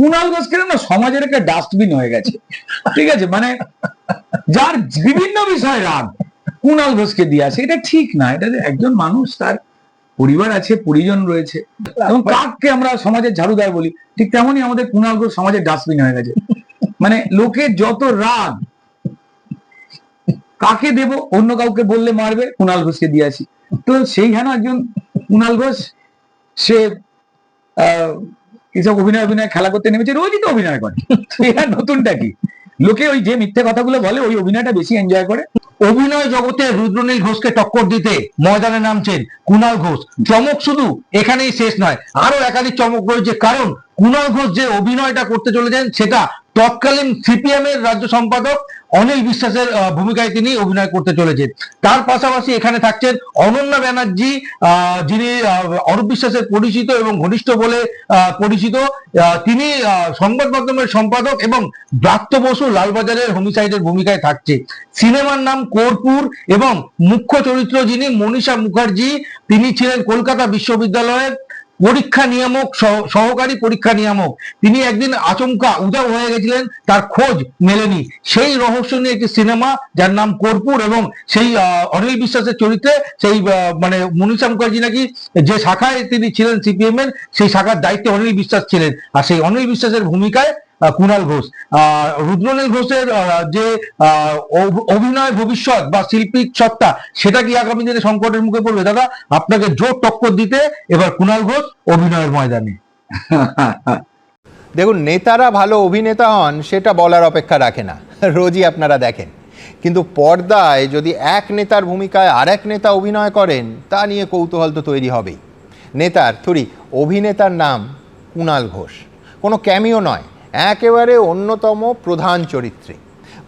কুণাল ঘোষকে না সমাজের একটা ডাস্টবিন হয়ে গেছে। ঠিক আছে? মানে যার বিভিন্ন বিষয়ে রাগ কুণাল ঘোষকে দিয়ে আসে এটা ঠিক না। এটা একজন মানুষ তার পরিবার আছে পরিজন রয়েছে। এবং কাককে আমরা সমাজের ঝাড়ুদার বলি ঠিক তেমনই আমাদের কুণাল ঘোষ সমাজের ডাস্টবিন হয়ে গেছে। মানে লোকের যত রাগ কাকে দেব অন্য কাউকে বললে মারবে কুণাল ঘোষকে দিয়ে আসি। তো সেইখানে একজন কুণাল ঘোষ সে আহ, এসব অভিনয় অভিনয় খেলা করতে নেমেছে, রোজই তো অভিনয় করে। এটা নতুনটা কি? লোকে ওই যে মিথ্যে কথাগুলো বলে, ওই অভিনয়টা বেশি এনজয় করে। অভিনয় জগতে রুদ্রনীল ঘোষকে টক্কর দিতে ময়দানে নামছেন কুণাল ঘোষ। চমক শুধু এখানেই শেষ নয়, আরও একাধিক চমক রয়েছে। কারণ কুণাল ঘোষ যে অভিনয়টা করতে চলেছেন, সেটা তৎকালীন সিপিএম এর রাজ্য সম্পাদক অনিল বিশ্বাসের ভূমিকায় তিনি অভিনয় করতে চলেছেন। তার পাশাপাশি এখানে থাকছেন অনন্যা ব্যানার্জি যিনি অরূপ বিশ্বাসের পরিচিত এবং ঘনিষ্ঠ বলে পরিচিত। তিনি সংবাদ মাধ্যমের সম্পাদক এবং ব্রাত্য বসু লালবাজারের হোমিসাইডের ভূমিকায় থাকছে। সিনেমার নাম কর্পূর এবং মুখ্য চরিত্র যিনি মনীষা মুখার্জি, তিনি ছিলেন কলকাতা বিশ্ববিদ্যালয়ের পরীক্ষা নিয়ামক, সহ- সহকারী পরীক্ষা নিয়ামক। তিনি একদিন আচমকা উদাও হয়ে গেছিলেন, তার খোঁজ মেলেনি। সেই রহস্য নিয়ে একটি সিনেমা, যার নাম কর্পূর এবং সেই অনিল বিশ্বাসের চরিত্রে সেই মানে মনীষা মুখার্জি নাকি যে শাখায় তিনি ছিলেন সিপিএম এর সেই শাখার দায়িত্বে অনিল বিশ্বাস ছিলেন। আর সেই অনিল বিশ্বাসের ভূমিকায় কুণাল ঘোষ। রুদ্রনীল ঘোষের যে অভ- অভিনয় ভবিষ্যৎ বা শিল্পী সত্তা, সেটা কি আগামী দিনে সংকটের মুখে পড়বে? দাদা, আপনাকে জোর টক্কর দিতে এবার কুণাল ঘোষ অভিনয়ের ময়দানে। দেখুন, নেতারা ভালো অভিনেতা হন, সেটা বলার অপেক্ষা রাখে না। রোজই আপনারা দেখেন। কিন্তু পর্দায় যদি এক নেতার ভূমিকায় আর এক নেতা অভিনয় করেন, তা নিয়ে কৌতূহল তো তৈরি হবেই। নেতার, থুরি, অভিনেতার নাম কুণাল ঘোষ। কোনো ক্যামিও নয়। একেবারে অন্যতম প্রধান চরিত্রে।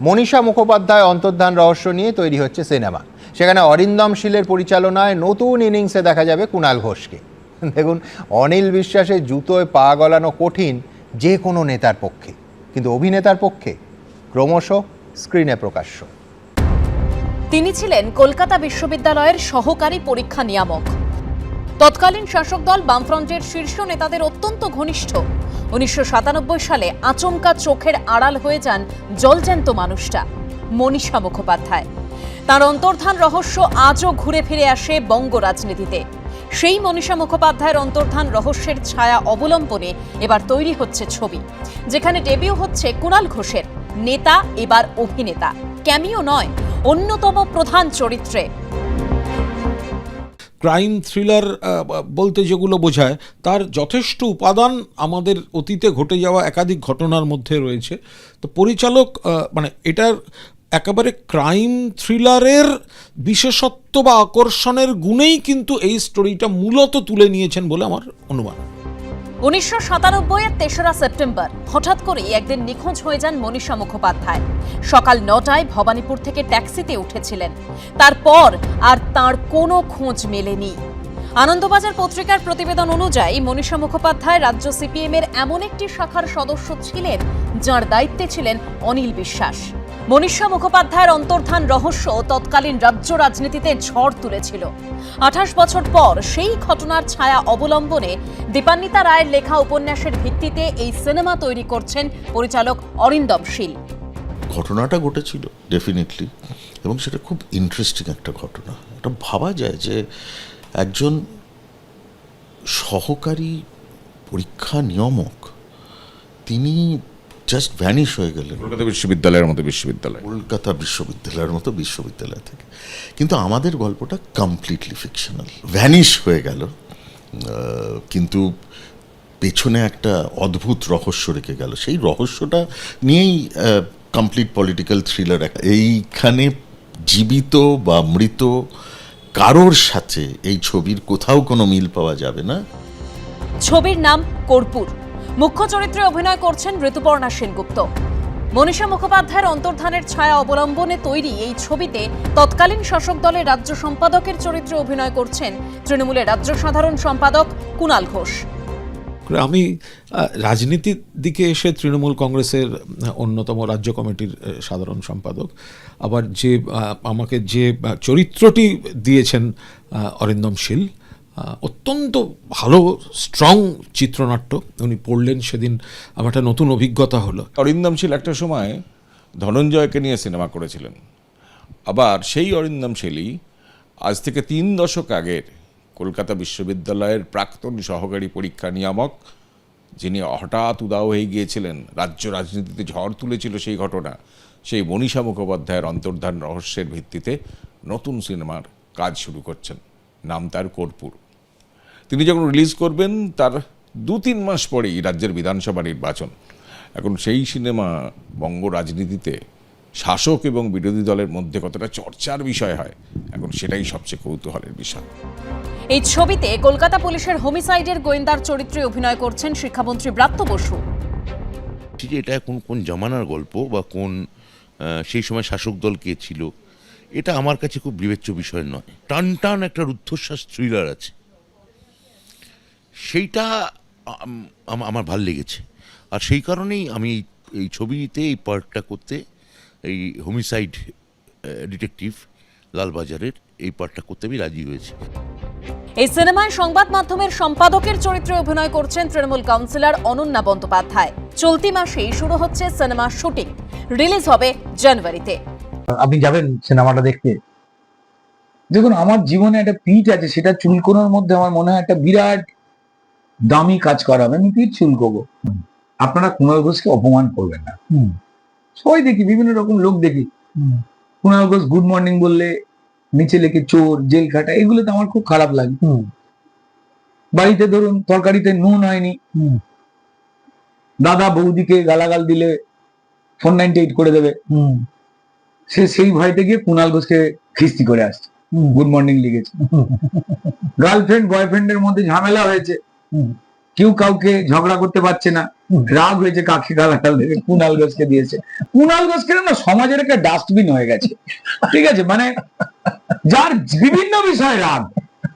মনীষা মুখোপাধ্যায় অন্তর্ধান রহস্য নিয়ে তৈরি হচ্ছে সিনেমা। সেখানে অরিন্দম শীলের পরিচালনায় নতুন ইনিংসে দেখা যাবে কুণাল ঘোষকে। দেখুন, অনিল বিশ্বাসের জুতোয় পা গলানো কঠিন যে কোনো নেতার পক্ষে। কিন্তু অভিনেতার পক্ষে ক্রমশ স্ক্রিনে প্রকাশ্য। তিনি ছিলেন কলকাতা বিশ্ববিদ্যালয়ের সহকারী পরীক্ষা নিয়ামক। তৎকালীন শাসক দল বামফ্রন্টের শীর্ষ নেতাদের অত্যন্ত ঘনিষ্ঠ। উনিশশো সাতানব্বই সালে আচমকা চোখের আড়াল হয়ে যান জলজ্যান্ত মানুষটা, মনীষা মুখোপাধ্যায়। তার অন্তর্ধান রহস্য আজও ঘুরে ফিরে আসে বঙ্গ রাজনীতিতে। সেই মনীষা মুখোপাধ্যায়ের অন্তর্ধান রহস্যের ছায়া অবলম্বনে এবার তৈরি হচ্ছে ছবি, যেখানে ডেবিউ হচ্ছে কুণাল ঘোষের নেতা এবার অভিনেতা। ক্যামিও নয়, অন্যতম প্রধান চরিত্রে। ক্রাইম থ্রিলার বলতে যেগুলো বোঝায়, তার যথেষ্ট উপাদান আমাদের অতীতে ঘটে যাওয়া একাধিক ঘটনার মধ্যে রয়েছে। তো পরিচালক মানে এটার একেবারে ক্রাইম থ্রিলারের বিশেষত্ব বা আকর্ষণের গুণেই কিন্তু এই স্টোরিটা মূলত তুলে নিয়েছেন বলে আমার অনুমান। উনিশশো সাতানব্বই এর তেসরা সেপ্টেম্বর, হঠাৎ করেই একদিন নিখোঁজ হয়ে যান মনীষা মুখোপাধ্যায়। সকাল নটায় ভবানীপুর থেকে ট্যাক্সিতে উঠেছিলেন। তারপর আর তার কোনো খোঁজ মেলেনি। আনন্দবাজার পত্রিকার প্রতিবেদন অনুযায়ী মনীষা মুখোপাধ্যায় রাজ্য সিপিএম এর এমন একটি শাখার সদস্য ছিলেন, যার দায়িত্বে ছিলেন অনিল বিশ্বাস। মনীষা মুখোপাধ্যায়ের অন্তর্ধান রহস্য তৎকালীন রাজ্য রাজনীতিতে ঝড় তুলেছিল। আঠাশ বছর পর সেই ঘটনার ছায়া অবলম্বনে দীপান্বিতা রায়ের লেখা উপন্যাসের ভিত্তিতে এই সিনেমা তৈরি করছেন পরিচালক অরিন্দম শীল। ঘটনাটা ঘটেছিল ডেফিনেটলি এবং সেটা খুব ইন্টারেস্টিং একটা ঘটনা। এটা ভাবা যায় যে একজন সহকারী পরীক্ষা নিয়ামক, তিনি জাস্ট ভ্যানিশ হয়ে গেলেন। কলকাতা বিশ্ববিদ্যালয়ের মতো বিশ্ববিদ্যালয়। কলকাতা বিশ্ববিদ্যালয়ের মতো বিশ্ববিদ্যালয় থেকে। কিন্তু আমাদের গল্পটা কমপ্লিটলি ফিকশনাল ভ্যানিশ হয়ে গেল। কিন্তু পেছনে একটা অদ্ভুত রহস্য রেখে গেল। সেই রহস্যটা নিয়েই কমপ্লিট পলিটিক্যাল থ্রিলার এইখানে জীবিত বা মৃত কারোর সাথে এই ছবির কোথাও কোনো মিল পাওয়া যাবে না। ছবির নাম কর্পূর। মুখ্য চরিত্রে অভিনয় করছেন ঋতুপর্ণা সেনগুপ্ত। মনীষা মুখোপাধ্যায়ের অন্তর্ধানের ছায়া অবলম্বনে তৈরি এই ছবিতে তৎকালীন শাসক দলের রাজ্য সম্পাদকের চরিত্রে অভিনয় করছেন তৃণমূলের রাজ্য সাধারণ সম্পাদক কুণাল ঘোষ। আমি রাজনীতির দিকে এসে তৃণমূল কংগ্রেসের অন্যতম রাজ্য কমিটির সাধারণ সম্পাদক। আবার যে আমাকে যে চরিত্রটি দিয়েছেন অরিন্দম শীল অত্যন্ত ভালো স্ট্রং চিত্রনাট্য উনি পড়লেন সেদিন। আমার একটা নতুন অভিজ্ঞতা হলো। অরিন্দম শীল একটা সময় ধনঞ্জয়কে নিয়ে সিনেমা করেছিলেন। আবার সেই অরিন্দম শীলই আজ থেকে তিন দশক আগের কলকাতা বিশ্ববিদ্যালয়ের প্রাক্তন সহকারী পরীক্ষা নিয়ামক, যিনি হঠাৎ উদাও হয়ে গিয়েছিলেন, রাজ্য রাজনীতিতে ঝড় তুলেছিল সেই ঘটনা, সেই মনীষা মুখোপাধ্যায়ের অন্তর্ধান রহস্যের ভিত্তিতে নতুন সিনেমার কাজ শুরু করছেন। নাম তার কর্পূর। তিনি যখন রিলিজ করবেন তার দু তিন মাস পরেই রাজ্যের বিধানসভা নির্বাচন। এখন সেই সিনেমা বঙ্গ রাজনীতিতে শাসক এবং বিরোধী দলের মধ্যে কতটা চর্চার বিষয় হয় এখন সেটাই সবচেয়ে কৌতূহলের বিষয়। এই ছবিতে কলকাতা পুলিশের হোমিসাইডের গোয়েন্দার চরিত্রে অভিনয় করছেন শিক্ষামন্ত্রী ব্রাত্য বসু। যে এটা কোন কোন জামানার গল্প বা কোন সেই সময় শাসক দল কে ছিল এটা আমার কাছে খুব বিবেচ্য বিষয় নয়। টান টান একটা রুদ্ধশ্বাস থ্রিলার আছে। সেইটা আম- আম- আমার ভালো লেগেছে। আর সেই কারণেই আমি এই- এই ছবিতে এই পার্টটা করতে এই হোমিসাইড ডিটেকটিভ লালবাজারের এই পার্টটা করতে আমি রাজি হয়েছি। এই সিনেমায় সংবাদ মাধ্যমের সম্পাদকের চরিত্রে অভিনয় করছেন তৃণমূল কাউন্সিলর অনন্যা বন্দ্যোপাধ্যায়। চলতি মাসেই শুরু হচ্ছে সিনেমার শুটিং। রিলিজ হবে জানুয়ারিতে। আপনি যাবেন সিনেমাটা দেখতে? দেখুন আমার জীবনে একটা পিঠ আছে সেটা চুলকোনোর মধ্যে আমার মনে হয় একটা বিরাট দামি কাজ করাবে আমি পিঠ চুলকোবো আপনারা কুণাল ঘোষকে অপমান করবেন না। সবাই দেখি বিভিন্ন রকম লোক দেখি। কুণাল ঘোষ গুড মর্নিং বললে নিচে লেখে চোর জেল খাটা এগুলো তো আমার খুব খারাপ লাগে। বাড়িতে ধরুন তরকারিতে নুন হয়নি। দাদা বৌদিকে গালাগাল দিলে ফোর নাইনটি এইট করে দেবে। হুম। সে সেই ভয়তে গিয়ে কুণাল ঘোষকে খিস্তি করে আসছে। গুড মর্নিং লিখেছে। গার্লফ্রেন্ড বয়ফ্রেন্ডের মধ্যে ঝামেলা হয়েছে। কেউ কাউকে ঝগড়া করতে পারছে না। রাগ হয়েছে কাকে গালাগাল দেবে কুণাল ঘোষকে দিয়েছে। কুণাল ঘোষকে না সমাজের একটা ডাস্টবিন হয়ে গেছে। ঠিক আছে মানে যার বিভিন্ন বিষয়ে রাগ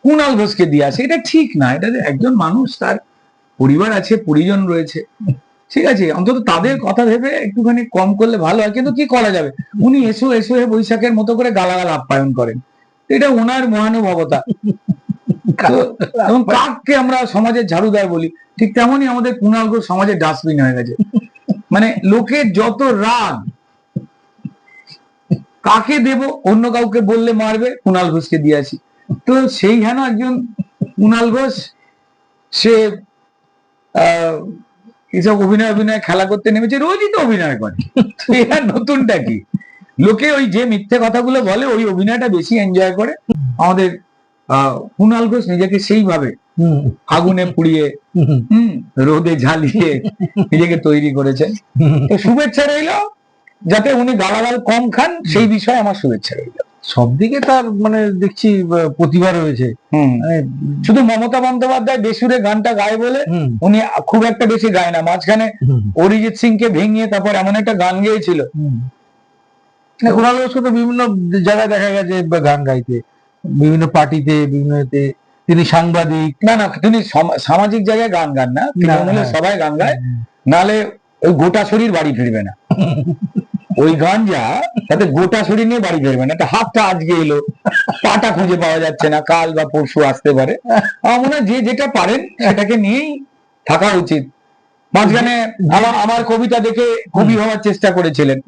কুণাল ঘোষকে দিয়ে এটা ঠিক না এটা যে একজন মানুষ তার পরিবার আছে পরিজন রয়েছে। ঠিক আছে অন্তত তাদের কথা ভেবে একটুখানি কম করলে ভালো হয়। কিন্তু কি করা যাবে? উনি এসো এসো বৈশাখের মতো করে গালাগাল আপ্যায়ন করেন। এটা ওনার মহানুভবতা। এবং কাককে আমরা সমাজের ঝাড়ুদার বলি। ঠিক তেমনই আমাদের কুণাল ঘোষ সমাজের ডাস্টবিন হয়ে গেছে। মানে লোকের যত রাগ কাকে দেব অন্য কাউকে বললে মারবে কুণাল ঘোষকে দিয়ে আসি। তো সেই হেন একজন কুণাল ঘোষ সে এসব অভিনয় অভিনয় খেলা করতে নেমেছে রোজই তো অভিনয় করে। এর নতুনটা কি? লোকে ওই যে মিথ্যে কথাগুলো বলে ওই অভিনয়টা বেশি এনজয় করে। আমাদের কুণাল ঘোষ নিজেকে সেইভাবে আগুনে পুড়িয়ে রোদে ঝালিয়ে নিজেকে তৈরি করেছেন। তো শুভেচ্ছা রইল যাতে উনি গালাগাল কম খান সেই বিষয়ে আমার শুভেচ্ছা রইল। সব দিকে তার মানে দেখছি প্রতিভা রয়েছে। মানে শুধু মমতা বন্দ্যোপাধ্যায় বেসুরে গানটা গায় বলে উনি খুব একটা বেশি গায় না। মাঝখানে অরিজিৎ সিং কে ভেঙিয়ে তারপর এমন একটা গান গেয়েছিল। হুম। না, কুণাল ঘোষকে তো বিভিন্ন জায়গায় দেখা গেছে গান গাইতে। বিভিন্ন পার্টিতে বিভিন্ন তিনি সাংবাদিক না না তিনি সামাজিক জায়গায় গান গান না? তৃণমূলে হ্যাঁ। সবাই গান গায়। নালে ওই গোটা শরীর বাড়ি ফিরবে না। ওই গান যা তাতে গোটা শরীর নিয়ে বাড়ি ফিরবে না। একটা হাতটা আজকে এলো। পাটা খুঁজে পাওয়া যাচ্ছে না। কাল বা পরশু আসতে পারে। আমার মনে হয় যে যেটা পারেন সেটাকে নিয়েই থাকা উচিত। মাঝখানে আমার আমার কবিতা দেখে কবি হওয়ার চেষ্টা করেছিলেন।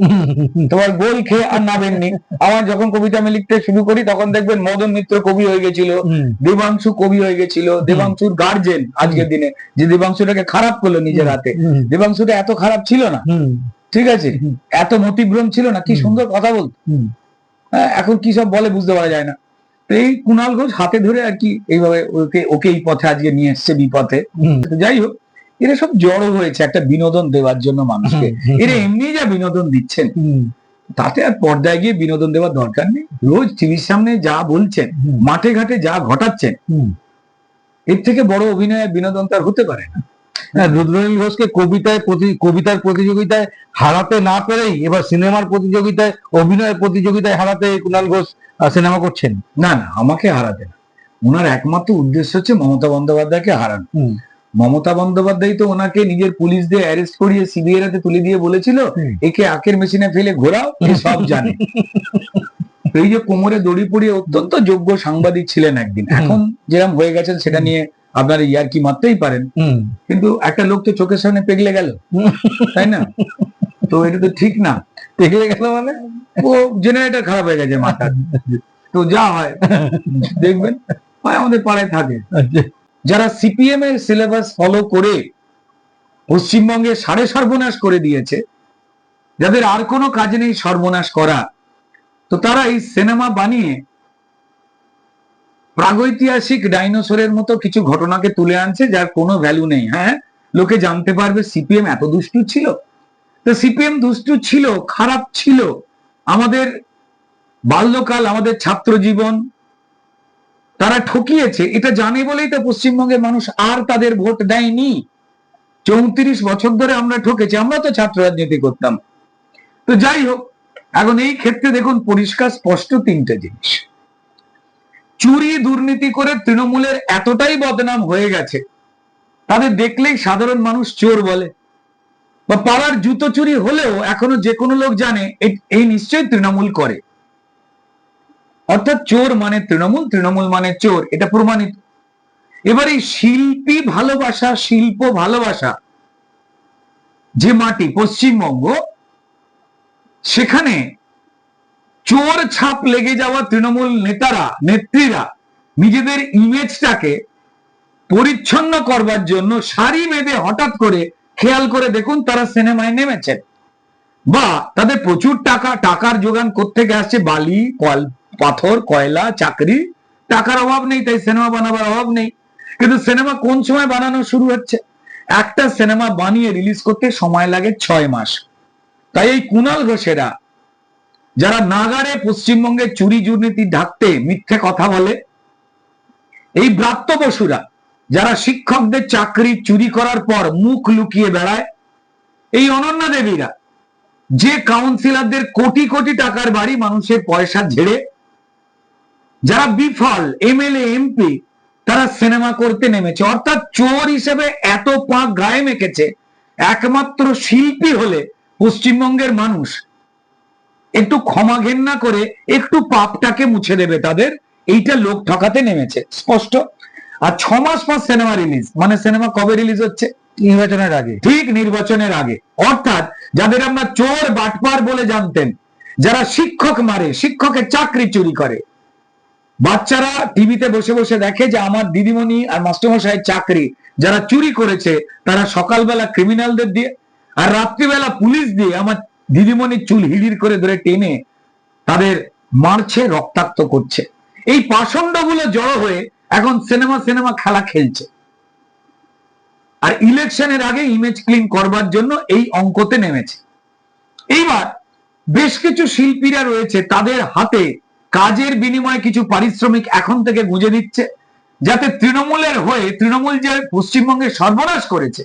তোমার গোল খেয়ে আর নামেননি। আমার যখন কবিতা আমি লিখতে শুরু করি তখন দেখবেন মদন মিত্র কবি হয়ে গেছিল দেবাংশু কবি হয়ে গেছিল দেবাংশুর গার্জেন আজকের দিনে যে দেবাংশুটাকে খারাপ করল নিজের হাতে। দেবাংশুটা এত খারাপ ছিল না। ঠিক আছে? এত মতিভ্রম ছিল না কি সুন্দর কথা বলতো। হুম। হ্যাঁ, এখন কি সব বলে বুঝতে পারা যায় না। তো এই কুণাল ঘোষ হাতে ধরে আর কি এইভাবে ওকে ওকে এই পথে আজকে নিয়ে এসছে বিপথে। যাই হোক এরা সব জড়ো হয়েছে একটা বিনোদন দেওয়ার জন্য মানুষকে। এরা এমনি যা বিনোদন দিচ্ছেন তাতে আর পর্দায় গিয়ে বিনোদন দেওয়ার দরকার নেই। রোজ টিভির সামনে যা বলছেন মাঠে ঘাটে যা ঘটাচ্ছেন এর থেকে বড় অভিনয় বিনোদন তার হতে পারে না। না, রুদ্রনীল ঘোষকে কবিতায় কবিতার প্রতিযোগিতায় হারাতে না পেরেই এবার সিনেমার প্রতিযোগিতায় অভিনয়ের প্রতিযোগিতায় হারাতে কুণাল ঘোষ সিনেমা করছেন। না না আমাকে হারাতে না। ওনার একমাত্র উদ্দেশ্য হচ্ছে মমতা বন্দ্যোপাধ্যায়কে হারানো। মমতা বন্দ্যোপাধ্যায় তো ওনাকে নিজের পুলিশ দিয়ে অ্যারেস্ট করিয়ে সিবিআই হাতে তুলে দিয়ে বলেছিল একে আখের মেশিনে ফেলে ঘোরাও এ সব জানে। এই যে কোমরে দড়ি পরিয়ে অত্যন্ত যোগ্য সাংবাদিক ছিলেন একদিন। এখন যেরকম হয়ে গেছেন সেটা নিয়ে আপনার ইয়ার কি মারতেই পারেন। কিন্তু একটা লোক তো চোখের সামনে পেগলে গেল তাই না? তো এটা তো ঠিক না। দেখলে গেল মানে? ও জেনারেটর খারাপ হয়ে গেছে মাথার। তো যা হয় দেখবেন। হয় আমাদের পাড়ায় থাকে। আচ্ছা। যারা সিপিএম এর সিলেবাস ফলো করে পশ্চিমবঙ্গে সাড়ে সর্বনাশ করে দিয়েছে, যাদের আর কোনো কাজ নেই সর্বনাশ করা, তো তারা এই সিনেমা বানিয়ে প্রাগৈতিহাসিক ডাইনোসরের মতো কিছু ঘটনাকে তুলে আনছে, যার কোনো ভ্যালু নেই। হ্যাঁ লোকে জানতে পারবে সিপিএম এত দুষ্টু ছিল। তো সিপিএম দুষ্টু ছিল, খারাপ ছিল। আমাদের বাল্যকাল, আমাদের ছাত্র জীবন তারা ঠকিয়েছে, এটা জানে বলেই তো পশ্চিমবঙ্গের মানুষ আর তাদের ভোট দেয়নি। চৌত্রিশ বছর ধরে আমরা ঠকেছি, আমরা তো ছাত্র রাজনীতি করতাম। তো যাই হোক, এখন এই ক্ষেত্রে দেখুন পরিষ্কার, স্পষ্ট তিনটে জিনিস। চুরি, দুর্নীতি করে তৃণমূলের এতটাই বদনাম হয়ে গেছে, তাদের দেখলেই সাধারণ মানুষ চোর বলে। বা পাড়ার জুতো চুরি হলেও এখনও যে কোনো লোক জানে, এই নিশ্চয়ই তৃণমূল করে। অর্থাৎ চোর মানে তৃণমূল তৃণমূল মানে চোর, এটা প্রমাণিত। এবার শিল্পী ভালোবাসা, শিল্প ভালোবাসা, যে মাটি পশ্চিমবঙ্গ, সেখানে চোর ছাপ লেগে যাওয়া তৃণমূল নেতারা, নেত্রীরা নিজেদের ইমেজটাকে পরিচ্ছন্ন করবার জন্য সারি বেঁধে হঠাৎ করে খেয়াল করে দেখুন তারা সিনেমায় নেমেছেন। বা তাদের প্রচুর টাকা, টাকার যোগান কোত্থেকে আসছে? বালি, কল পাথর, কয়লা, চাকরি, টাকার অভাব নেই, তাই সিনেমা বানাবার অভাব নেই। কিন্তু সিনেমা কোন সময় বানানো শুরু হচ্ছে? একটা সিনেমা বানিয়ে রিলিজ করতে সময় লাগে ছয় মাস। তাই এই কুণাল ঘোষেরা, যারা নাগারে পশ্চিমবঙ্গে চুরি, দুর্নীতি, ঢাকতে, মিথ্যে কথা বলে, এই ব্রাত্য বসুরা, যারা শিক্ষকদের চাকরি, চুরি করার পর মুখ লুকিয়ে বেড়ায়, এই অনন্যা দেবীরা, যে কাউন্সিলরদের কোটি কোটি টাকার বাড়ি মানুষের পয়সা ঝেড়ে যারা বিফল এমএলএ এমপি তারা সিনেমা করতে নেমেছে। অর্থাৎ চোর হিসেবে এত পাক গায়ে মেখেছে। একমাত্র শিল্পী হলে পশ্চিমবঙ্গের মানুষ একটু ক্ষমা ঘেন্না করে একটু পাপটাকে মুছে দেবে তাদের এইটা লোক ঠকাতে নেমেছে। স্পষ্ট? আর ছ মাস পর সিনেমা রিলিজ মানে সিনেমা কবে রিলিজ হচ্ছে? নির্বাচনের আগে। ঠিক নির্বাচনের আগে। অর্থাৎ যাদের আমরা চোর বাটপার বলে জানতেন যারা শিক্ষক মারে শিক্ষকের চাকরি চুরি করে বাচ্চারা টিভিতে বসে বসে দেখে যে আমার দিদিমণি আর মাস্টারমশাইয়ের চাকরি যারা চুরি করেছে, তারা সকালবেলা ক্রিমিনালদের দিয়ে আর রাত্রিবেলা পুলিশ দিয়ে আমার দিদিমণির চুল হিড়ির করে ধরে টেনে তাদের মারছে, রক্তাক্ত করছে। এই পাষণ্ডগুলো জড়ো হয়ে এখন সিনেমা সিনেমা খেলা খেলছে। আর ইলেকশনের আগে ইমেজ ক্লিন করবার জন্য এই অঙ্কতে নেমেছে। এইবার বেশ কিছু শিল্পীরা রয়েছে তাদের হাতে কাজের বিনিময়ে কিছু পারিশ্রমিক এখন থেকে গুঁজে দিচ্ছে, যাতে তৃণমূলের হয়ে, তৃণমূল যে পশ্চিমবঙ্গে সর্বনাশ করেছে,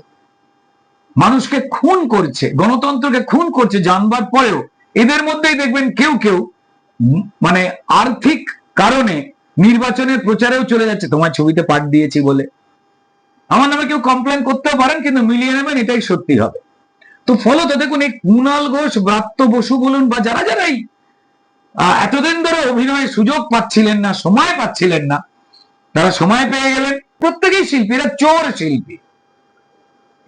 মানুষকে খুন করছে, গণতন্ত্রকে খুন করছে জানবার পরেও, এদের মধ্যেই দেখবেন কেউ কেউ মানে আর্থিক কারণে নির্বাচনের প্রচারেও চলে যাচ্ছে, তোমার ছবিতে পাঠ দিয়েছি বলে। আমার নামে কেউ কমপ্লেন করতেও পারেন, কিন্তু মিলিয়ে নেবেন, এটাই সত্যি হবে। তো ফলত দেখুন, এই কুণাল ঘোষ, ব্রাত্য বসু বলুন, বা যারা যারাই এতদিন ধরে অভিনয়ের সুযোগ পাচ্ছিলেন না, সময় পাচ্ছিলেন না। তারা সময় পেয়ে গেলেন। প্রত্যেকেই শিল্পী, এরা চোর শিল্পী।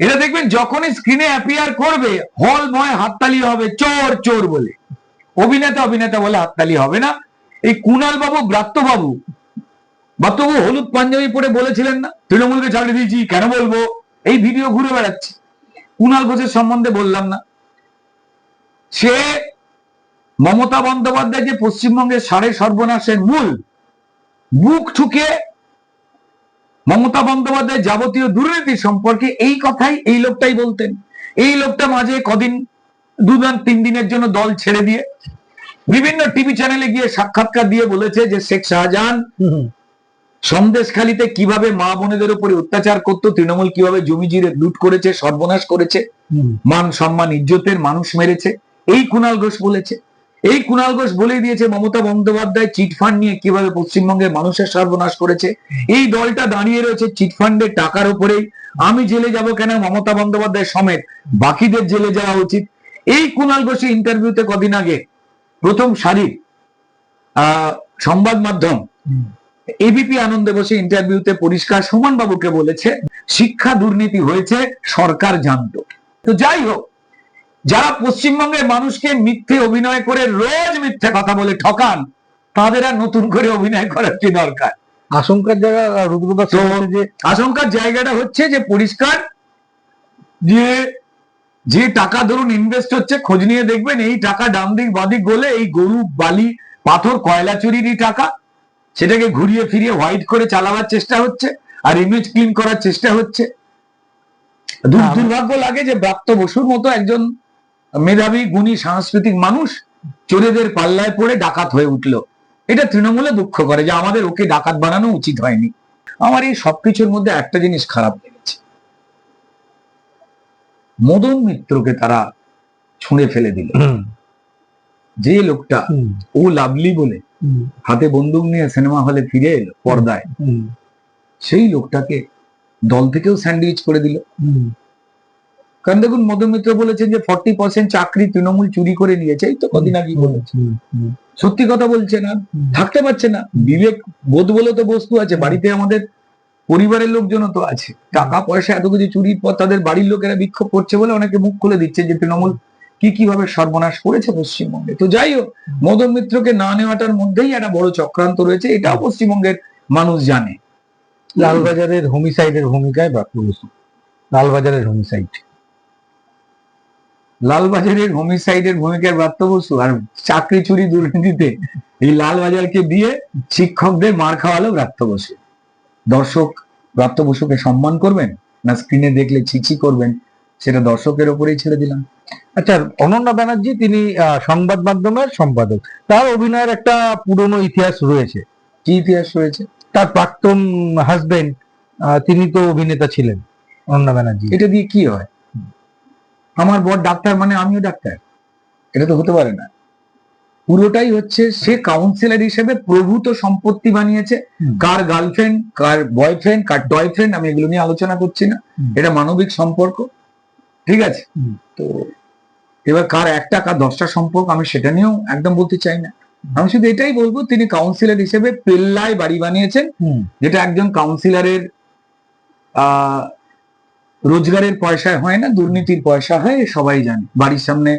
এরা দেখবেন যখনই স্ক্রিনে অ্যাপিয়ার করবে হলময় হাততালি হবে, চোর চোর বলে। অভিনেতা অভিনেতা বলে হাততালি হবে না। এই কুণাল বাবু ব্রাত্য বাবু বা তবু হলুদ পাঞ্জাবি পরে বলেছিলেন না, তৃণমূলকে চাকরি দিয়েছি, কেন বলব? এই ভিডিও ঘুরে বেড়াচ্ছে। কুণাল ঘোষের সম্বন্ধে বললাম না। সে মমতা বন্দ্যোপাধ্যায় যে পশ্চিমবঙ্গের সাড়ে সর্বনাশের মূল বুক ঠুকে মমতা বন্দ্যোপাধ্যায় যাবতীয় দুর্নীতি সম্পর্কে এই কথাই এই লোকটাই বলতেন। এই লোকটা মাঝে কদিন দুদিন তিন দিনের জন্য দল ছেড়ে দিয়ে বিভিন্ন টিভি চ্যানেলে গিয়ে সাক্ষাৎকার দিয়ে বলেছে যে শেখ শাহজাহান সন্দেশখালিতে কীভাবে মা বোনেদের উপরে অত্যাচার করতো তৃণমূল কীভাবে জমি জিরে লুট করেছে সর্বনাশ করেছে মান সম্মান ইজ্জতের মানুষ মেরেছে এই কুণাল ঘোষ বলেছে। এই কুণাল ঘোষ বলে দিয়েছে, মমতা বন্দ্যোপাধ্যায় চিটফান্ড নিয়ে কীভাবে পশ্চিমবঙ্গের মানুষের সর্বনাশ করেছে। এই দলটা দাঁড়িয়ে রয়েছে চিটফান্ডের টাকার উপরেই। আমি জেলে যাব কেন? মমতা বন্দ্যোপাধ্যায় সমেত বাকিদের জেলে যাওয়া উচিত। এই কুণাল ঘোষের ইন্টারভিউতে কদিন আগে প্রথম সারির সংবাদ মাধ্যম এবিপি আনন্দে বসে ইন্টারভিউতে পরিষ্কার সুমন বাবুকে বলেছে, শিক্ষা দুর্নীতি হয়েছে, সরকার জানতো। তো যাই হোক যারা পশ্চিমবঙ্গের মানুষকে মিথ্যে অভিনয় করে রোজ মিথ্যে কথা বলে ঠকান তাদের আর নতুন করে অভিনয় করার কি দরকার আশঙ্কার জায়গা রুদ্রদাস তো আশঙ্কার জায়গাটা হচ্ছে যে পরিষ্কার যে যে টাকা ধরুন ইনভেস্ট হচ্ছে খোঁজ নিয়ে দেখবেন এই টাকা ডান দিক বাদিক গলে এই গরু বালি পাথর কয়লা চুরিরই টাকা সেটাকে ঘুরিয়ে ফিরিয়ে হোয়াইট করে চালাবার চেষ্টা হচ্ছে আর ইমেজ ক্লিন করার চেষ্টা হচ্ছে দুর-। দুর্ভাগ্য লাগে যে ব্রাত্য বসুর মতো একজন মেধাবী গুণী সাংস্কৃতিক মানুষ চোরেদের পাল্লায় পড়ে ডাকাত হয়ে উঠল। এটা তৃণমূলে দুঃখ করে যে আমাদের ওকে ডাকাত বানানো উচিত হয়নি। আমার এই সবকিছুর মধ্যে একটা জিনিস খারাপ লেগেছে। মদন মিত্রকে তারা ছুঁড়ে ফেলে দিল। যে লোকটা ও লাভলি বলে হাতে বন্দুক নিয়ে সিনেমা হলে ফিরে এলো পর্দায়। সেই লোকটাকে দল থেকেও স্যান্ডউইচ করে দিল। কারণ দেখুন মদন মিত্র বলেছেন যে ফর্টি পার্সেন্ট চাকরি তৃণমূল চুরি করে নিয়েছে এই তো কদিন আগে বলেছে। সত্যি কথা বলছে না থাকতে পারছে না। বিবেক বোধ বলে তো বস্তু আছে বাড়িতে আমাদের পরিবারের লোকজনও তো আছে। টাকা পয়সা এত কিছু চুরির পর তাদের বাড়ির লোকেরা বিক্ষোভ করছে বলে অনেকে মুখ খুলে দিচ্ছে যে তৃণমূল কি কীভাবে সর্বনাশ করেছে পশ্চিমবঙ্গে। তো যাই হোক মদন মিত্রকে না নেওয়াটার মধ্যেই একটা বড় চক্রান্ত রয়েছে এটাও পশ্চিমবঙ্গের মানুষ জানে। লালবাজারের হোমিসাইডের ভূমিকায় বসু লালবাজারের হোমিসাইড লালবাজারের হোমিসাইডের ভূমিকায় ব্রাত্য বসু আর চাকরি চুরি দুর্নীতিতে এই লালবাজারকে দিয়ে শিক্ষকদের মার খাওয়ালো ব্রাত্য দর্শক ব্রাত্য বসুকে সম্মান করবেন না স্ক্রিনে দেখলে ছিছি করবেন সেটা দর্শকের ওপরেই ছেড়ে দিলাম। আচ্ছা অনন্যা ব্যানার্জি তিনি সংবাদ মাধ্যমের সম্পাদক। তার অভিনয়ের একটা পুরনো ইতিহাস রয়েছে। কি ইতিহাস রয়েছে? তার প্রাক্তন হাজবেন্ড তিনি তো অভিনেতা ছিলেন অনন্যা ব্যানার্জি। এটা দিয়ে কি হয়? আমার বর ডাক্তার মানে আমিও ডাক্তার। এটা তো হতে পারে না। পুরোটাই হচ্ছে সে কাউন্সিলর হিসেবে প্রভূত সম্পত্তি বানিয়েছে। কার গার্লফ্রেন্ড কার বয়ফ্রেন্ড কার টয়ফ্রেন্ড আমি এগুলো নিয়ে আলোচনা করছি না। এটা মানবিক সম্পর্ক। ঠিক আছে? তো এবার কার একটা কার দশটা সম্পর্ক আমি সেটা নিয়েও একদম বলতে চাই না। আমি শুধু এটাই বলব তিনি কাউন্সিলর হিসেবে পেল্লায় বাড়ি বানিয়েছেন। যেটা একজন কাউন্সিলরের আহ রোজগারের পয়সায় হয় না দুর্নীতির পয়সা হয় সবাই জানে। বাড়ির সামনে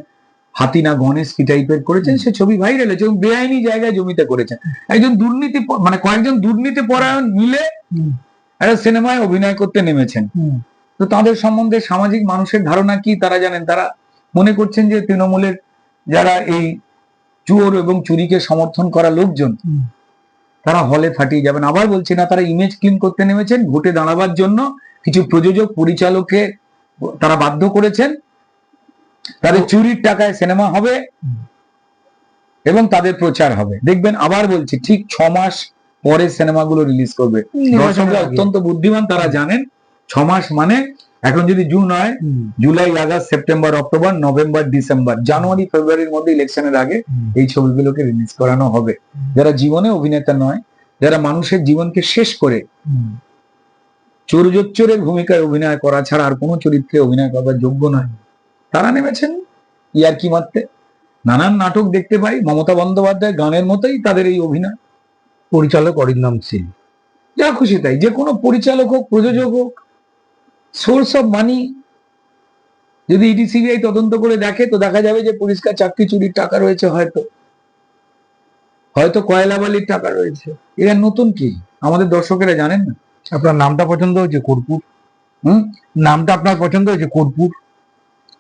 হাতি না গণেশ কি টাইপের করেছেন? সে ছবি ভাইরাল হয়েছে এবং বেআইনি জায়গায় জমিতে করেছেন। একজন দুর্নীতি মানে কয়েকজন দুর্নীতি পরায়ণ মিলে একটা সিনেমায় অভিনয় করতে নেমেছেন। তো তাদের সম্বন্ধে সামাজিক মানুষের ধারণা কি? তারা জানেন তারা মনে করছেন যে তৃণমূলের যারা এই চোর এবং চুরিকে সমর্থন করা লোকজন। তারা হলে ফাটিয়ে যাবেন। আবার বলছি না তারা ইমেজ ক্লিন করতে নেমেছেন ভোটে দাঁড়াবার জন্য কিছু প্রযোজক পরিচালককে তারা বাধ্য করেছেন। তাদের চুরির টাকায় সিনেমা হবে এবং তাদের প্রচার হবে। দেখবেন আবার বলছি ঠিক ছ মাস পরে সিনেমাগুলো রিলিজ করবে। দর্শকরা অত্যন্ত বুদ্ধিমান তারা জানেন ছ মাস মানে এখন যদি জুন হয় July August September October November December January ফেব্রুয়ারির মধ্যে ইলেকশনের আগে এই ছবিগুলোকে রিলিজ করানো হবে। যারা জীবনে অভিনেতা নয় যারা মানুষের জীবনকে শেষ করে হুম। চোরজোচ্চরের ভূমিকায় অভিনয় করা ছাড়া আর কোনো চরিত্রে অভিনয় করবার যোগ্য নয়। তারা নেমেছেন ইয়ার্কি মারতে। নানান নাটক দেখতে পাই মমতা বন্দ্যোপাধ্যায় গানের মতোই তাদের এই অভিনয়। পরিচালক অরিন্দম সিং। যা খুশি তাই যে কোনো পরিচালক হোক প্রযোজক হোক সোর্স অফ মানি যদি ইডি সিবিআই তদন্ত করে দেখে তো দেখা যাবে যে পরিষ্কার চাকরি চুরির টাকা রয়েছে হয়তো। হয়তো কয়লা বালির টাকা রয়েছে। এরা নতুন কি? আমাদের দর্শকেরা জানেন না? আপনার নামটা পছন্দ হয়েছে কর্পূর। হুম? নামটা আপনার পছন্দ হয়েছে কর্পূর।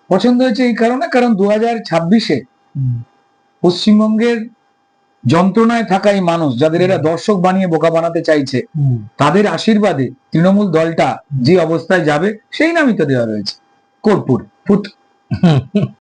পছন্দ হয়েছে এই কারণে কারণ দু হাজার ছাব্বিশে পশ্চিমবঙ্গের যন্ত্রণায় থাকা এই মানুষ যাদের এরা দর্শক বানিয়ে বোকা বানাতে চাইছে তাদের আশীর্বাদে তৃণমূল দলটা যে অবস্থায় যাবে সেই নামই তো দেওয়া রয়েছে কর্পূর ফুট।